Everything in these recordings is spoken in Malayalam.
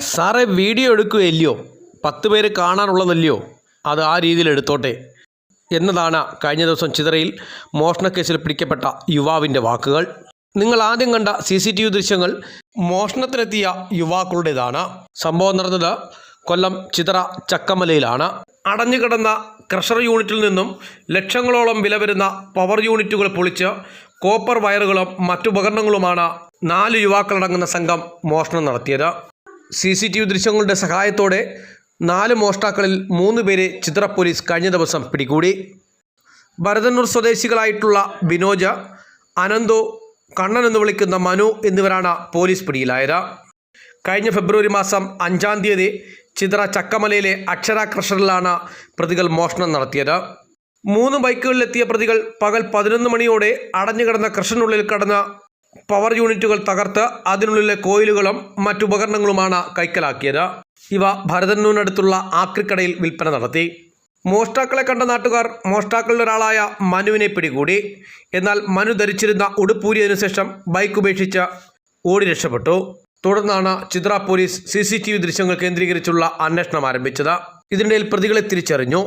സാറേ വീഡിയോ എടുക്കുകയല്ലയോ? പത്ത് പേര് കാണാനുള്ളതല്ലയോ? അത് ആ രീതിയിൽ എടുത്തോട്ടെ. എന്നതാണ് കഴിഞ്ഞ ദിവസം ചിതറയിൽ മോഷണക്കേസിൽ പിടിക്കപ്പെട്ട യുവാവിന്റെ വാക്കുകൾ. നിങ്ങൾ ആദ്യം കണ്ട സി സി ടി വി ദൃശ്യങ്ങൾ മോഷണത്തിനെത്തിയ യുവാക്കളുടേതാണ്. സംഭവം നടന്നത് കൊല്ലം ചിതറ ചക്കമലയിലാണ്. അടഞ്ഞുകിടന്ന ക്രഷർ യൂണിറ്റിൽ നിന്നും ലക്ഷങ്ങളോളം വില വരുന്ന പവർ യൂണിറ്റുകൾ പൊളിച്ച് കോപ്പർ വയറുകളും മറ്റുപകരണങ്ങളുമാണ് നാല് യുവാക്കളടങ്ങുന്ന സംഘം മോഷണം നടത്തിയത്. സി സി ടി വി ദൃശ്യങ്ങളുടെ സഹായത്തോടെ നാല് മോഷ്ടാക്കളിൽ മൂന്ന് പേരെ ചിത്ര പോലീസ് കഴിഞ്ഞ ദിവസം പിടികൂടി. ഭരതന്നൂർ സ്വദേശികളായിട്ടുള്ള ബിനോജ് അനന്തു കണ്ണൻ എന്ന് വിളിക്കുന്ന മനു എന്നിവരാണ് പോലീസ് പിടിയിലായത്. കഴിഞ്ഞ ഫെബ്രുവരി മാസം അഞ്ചാം തീയതി ചിത്ര ചക്കമലയിലെ അക്ഷര പ്രതികൾ മോഷണം നടത്തിയത്. മൂന്ന് ബൈക്കുകളിലെത്തിയ പ്രതികൾ പകൽ പതിനൊന്ന് മണിയോടെ അടഞ്ഞുകിടന്ന കൃഷ്ണനുള്ളിൽ കടന്ന പവർ യൂണിറ്റുകൾ തകർത്ത് അതിനുള്ളിലെ കോയിലുകളും മറ്റുപകരണങ്ങളുമാണ് കൈക്കലാക്കിയത്. ഇവ ഭരതന്നൂനടുത്തുള്ള ആക്രിക്കടയിൽ വിൽപ്പന നടത്തി. മോഷ്ടാക്കളെ കണ്ട നാട്ടുകാർ മോഷ്ടാക്കളിൽ ഒരാളായ മനുവിനെ പിടികൂടി. എന്നാൽ മനു ധരിച്ചിരുന്ന ഉടുപ്പൂരിയതിനു ശേഷം ബൈക്ക് ഉപേക്ഷിച്ച് ഓടി രക്ഷപ്പെട്ടു. തുടർന്നാണ് ചിത്ര പോലീസ് സി ദൃശ്യങ്ങൾ കേന്ദ്രീകരിച്ചുള്ള അന്വേഷണം ആരംഭിച്ചത്. ഇതിനിടയിൽ പ്രതികളെ തിരിച്ചറിഞ്ഞു.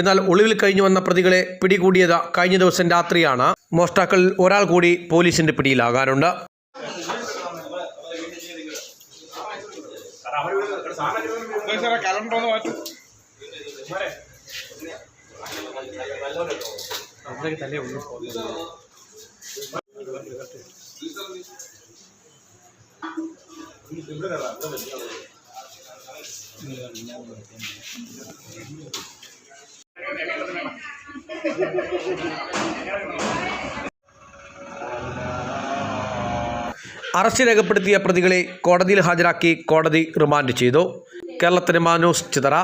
എന്നാൽ ഒളിവിൽ കഴിഞ്ഞു വന്ന പ്രതികളെ പിടികൂടിയത് കഴിഞ്ഞ ദിവസം രാത്രിയാണ്. മോഷ്ടാക്കളിൽ ഒരാൾ കൂടി പോലീസിന്റെ പിടിയിലാകാനുണ്ട് ഇവിടെ അറസ്റ്റ് രേഖപ്പെടുത്തിയ പ്രതികളെ കോടതിയിൽ ഹാജരാക്കി കോടതി റിമാൻഡ് ചെയ്തു. കേരളത്തിന് മാനൂസ് ചിതറ.